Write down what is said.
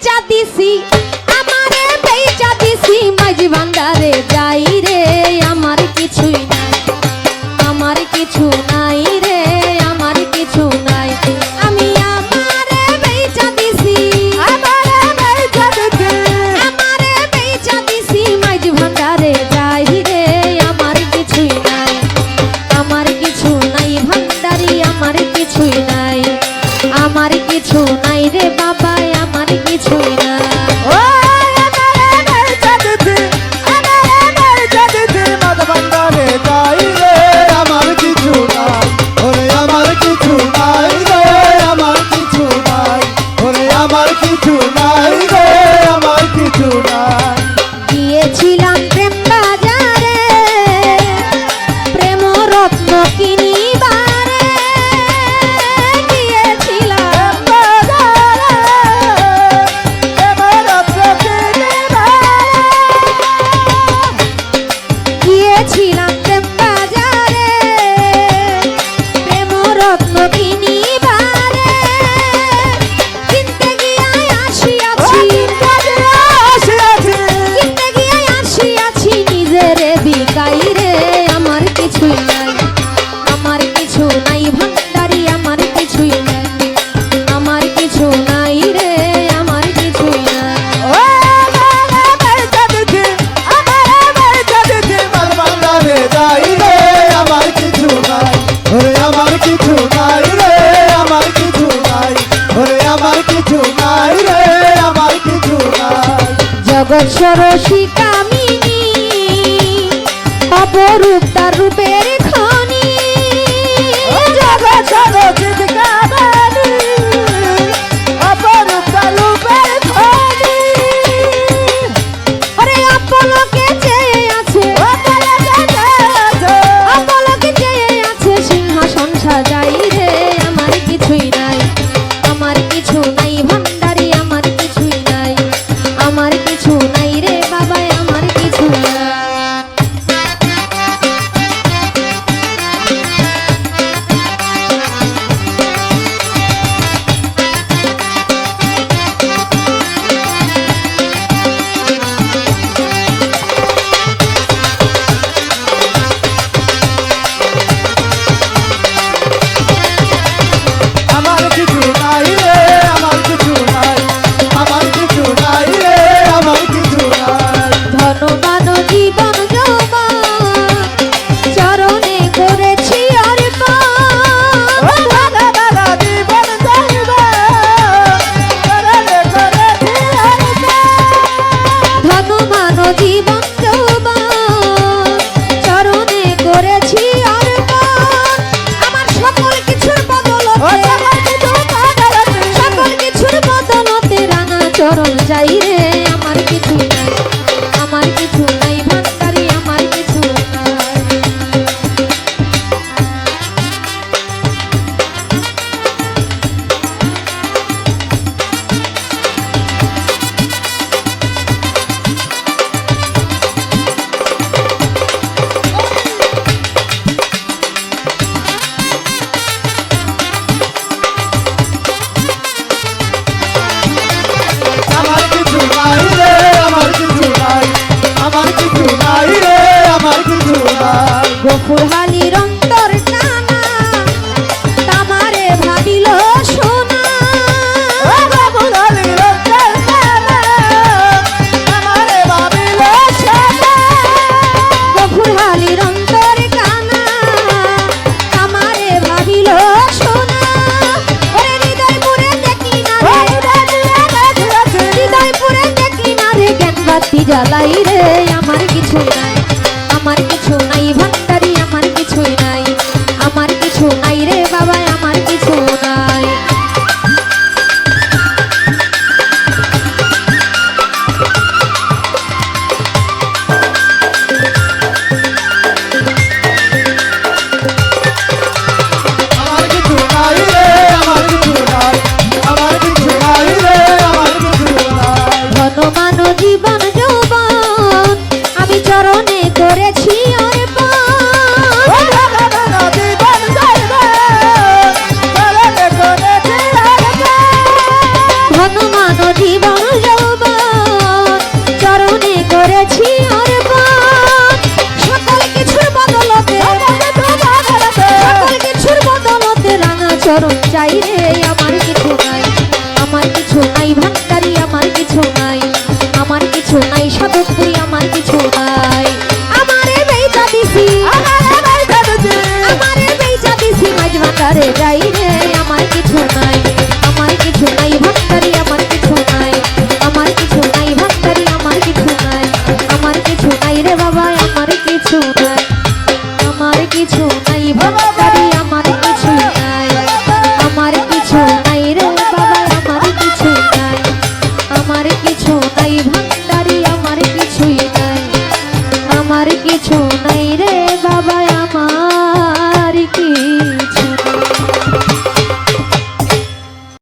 বেচা দিছি আমারে বেচা দিছি মাঝ ভান্ডারে যাই রে আমার কিছুই নাই আমার কিছু আমার কিছু নাই রে, আমার কিছু নাই। গিয়েছিলাম প্রেম বাজারে, প্রেম রত্ন কিনিবারে। গিয়েছিলাম গিয়েছিলাম প্রেম বাজারে জগৎ সরসী কামিনী অপরূপ তার রূপের খনি। জগৎ সরস্বতী কাবানি অপরূপ রূপের ধনী আরে আপলকে চেয়ে আছে আপলকে চেয়ে আছে সিংহাসন সাজাই রে আমার কিছুই নাই আমার কিছু নাই গফুর হালির অন্তর টানা তামারে ভাবিল সোনা। ভাবিল গফুর হালির অন্তর কানা তামারে ভাবিল সোনা। ওরে হৃদয়পুরে দেখি না রে। হৃদয়পুরে দেখি না রে। জ্ঞান বাতি জ্বালাই রে আমার কিছু নাই। চরণ চাই রে, আমার কিছু নাই। আমার কিছু নাই ভান্ডারি আমার কিছু নাই। আমার কিছু নাই সাধক তুই আমার কিছু নাই। আমারে বেইটা দিছি। যাই